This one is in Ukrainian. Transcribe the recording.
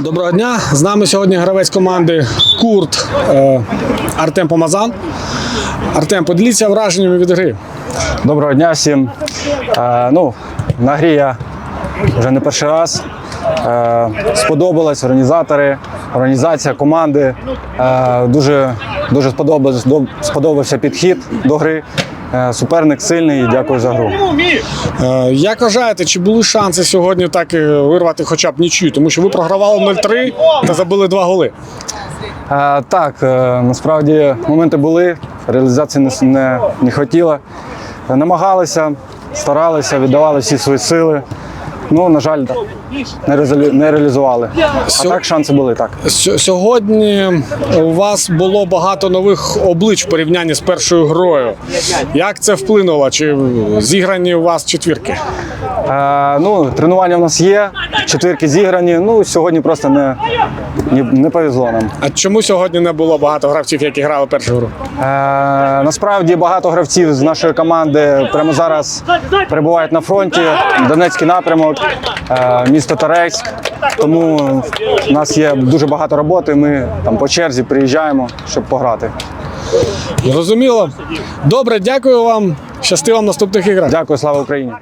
Доброго дня. З нами сьогодні гравець команди Курт е, Артем Помазан. Артем, поділіться враженнями від гри. Доброго дня всім. Е, ну, на грі я вже не перший раз. Е, сподобалось організатори, організація команди. Е, дуже, дуже сподобався, сподобався підхід до гри. Е, суперник сильний. і Дякую за гру. Е, як вважаєте, чи були шанси сьогодні так вирвати хоча б нічию? Тому що ви програвали 0-3 та забили два голи. Е, так, е, насправді моменти були, реалізації не, не, не хотіла. Е, Намагалися, старалися, віддавали всі свої сили. Ну, на жаль, не, резолю- не реалізували. А Сьо- так шанси були так. Сьогодні у вас було багато нових облич в порівнянні з першою грою. Як це вплинуло? Чи зіграні у вас четвірки? Е, ну, тренування в нас є, четвірки зіграні. Ну, сьогодні просто не, не, не повезло нам. А чому сьогодні не було багато гравців, які грали першу гру? Е, насправді багато гравців з нашої команди прямо зараз перебувають на фронті. Донецький напрямок, місто Торецьк. Тому в нас є дуже багато роботи. Ми там по черзі приїжджаємо, щоб пограти. Зрозуміло. Добре, дякую вам. Щасти вам наступних іграх. Дякую, слава Україні!